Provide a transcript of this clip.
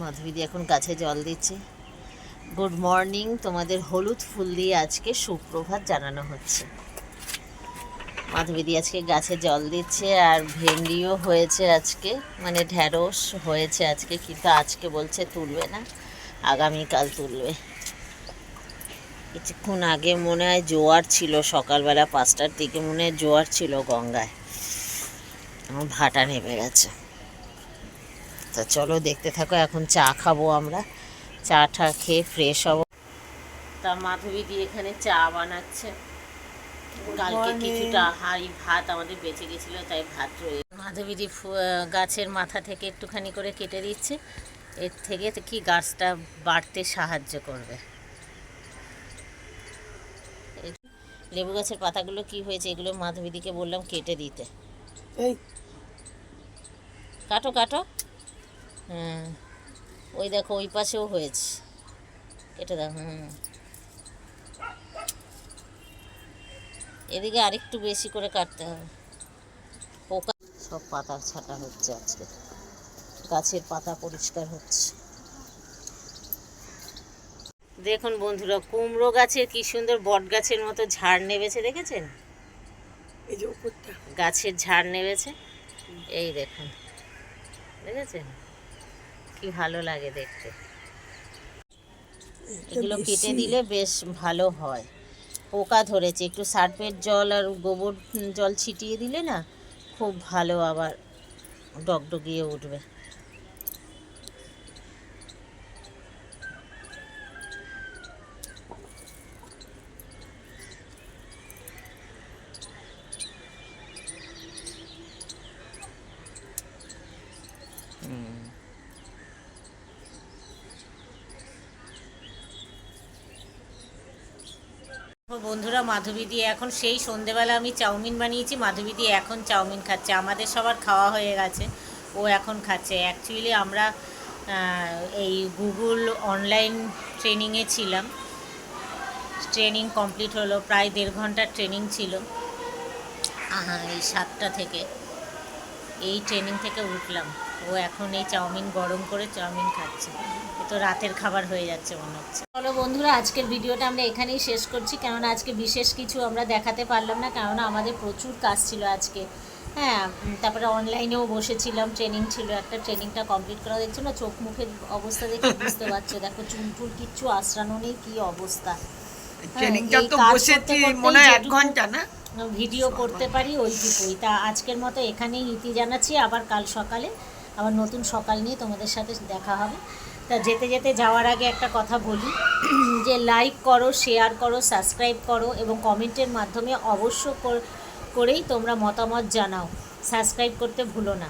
মাধবীদি এখন গাছে জল দিচ্ছে। গুড মর্নিং, তোমাদের হলুদ ফুল দিয়ে আজকে সুপ্রভাত জানানো হচ্ছে। মাধবীদি আজকে গাছে জল দিচ্ছে আর ভেন্ডিও হয়েছে আজকে মানে ঢ্যাঁড়স হয়েছে আজকে, কিন্তু আজকে বলছে তুলবে না, আগামীকাল তুলবে। কিছুক্ষণ আগে মনে হয় জোয়ার ছিল সকালবেলা পাঁচটার দিকে, মনে হয় জোয়ার ছিল গঙ্গায়। আমার ভাটা নেমে গেছে। তা চলো দেখতে থাকো এখন চা খাব আমরা। চা টা খেয়ে ফ্রেশ হব। তা মাধবী দিয়ে এখানে চা বানাচ্ছে। কালকে. কিছুটা হাঁড়ি ভাত আমাদের বেঁচে গেছিল তাই ভাত রয়ে মাধবীদি গাছের মাথা থেকে একটুখানি করে কেটে দিচ্ছে। এর থেকে কি গাছটা বাড়তে সাহায্য করবে? লেবু গাছের পাতাগুলো কি হয়েছে এগুলো মাধবীদিকে বললাম কেটে দিতে। এই। কাটো কাটো। হ্যাঁ ওই দেখো ওই পাশেও হয়েছে। কেটে দাও হুম। এদিকে আরেকটু বেশি করে কাটতে হবে। পোকা। সব পাতা ছাটা হচ্ছে আজকে। গাছের পাতা পরিষ্কার হচ্ছে। দেখুন বন্ধুরা কুমড়ো গাছের কি সুন্দর বট গাছের মতো ঝাড় নেবেছে দেখেছেন? এই যে উপরটা গাছের ঝাড় নেমেছে এই দেখুন দেখেছেন? কি ভালো লাগে দেখতে। এগুলো কেটে দিলে বেশ ভালো হয়। পোকা ধরেছে একটু সার্ফের জল আর গোবর জল ছিটিয়ে দিলে না খুব ভালো আবার ডগডগিয়ে উঠবে। বন্ধুরা, মাধবী দিয়ে এখন সেই সন্ধেবেলা আমি চাউমিন বানিয়েছি। মাধবী দিয়ে এখন চাউমিন খাচ্ছে। আমাদের সবার খাওয়া হয়ে গেছে। ও এখন খাচ্ছে। অ্যাকচুয়ালি আমরা এই গুগল অনলাইন ট্রেনিংয়ে ছিলাম। ট্রেনিং কমপ্লিট হলো। প্রায় দেড় ঘণ্টার ট্রেনিং ছিল। এই সাতটা থেকে। এই ট্রেনিং থেকে উঠলাম। ও এখন এই চাউমিন গরম করে চাউমিন খাচ্ছে। তো রাতের খাবার হয়ে যাচ্ছে মনে হচ্ছে। চলো বন্ধুরা আজকের ভিডিওটা আমরা এখানেই শেষ করছি। কেননা আজকে বিশেষ কিছু আমরা দেখাতে পারলাম না কেননা আমাদের প্রচুর কাজ ছিল আজকে। হ্যাঁ তারপরে অনলাইনেও বসেছিলাম ট্রেনিং ছিল একটা ট্রেনিংটা কমপ্লিট করা দেখছ না চোখ মুখের অবস্থা দেখে বুঝতে পারছ। দেখো চুল টুল কিচ্ছু আশ্রানো নেই কী অবস্থা। ট্রেনিংটা তো বসেছি মনে হয় এক ঘণ্টা না? ভিডিও করতে পারি ওইটুকুই। তা আজকের মতো এখানেই ইতি জানাচ্ছি। আবার কাল সকালে আবার নতুন সকাল নিয়ে তোমাদের সাথে দেখা হবে। তা যেতে যেতে যাওয়ার আগে একটা কথা বলি, যে লাইক করো শেয়ার করো সাবস্ক্রাইব করো এবং কমেন্টের মাধ্যমে অবশ্য করেই তোমরা মতামত জানাও। সাবস্ক্রাইব করতে ভুলো না।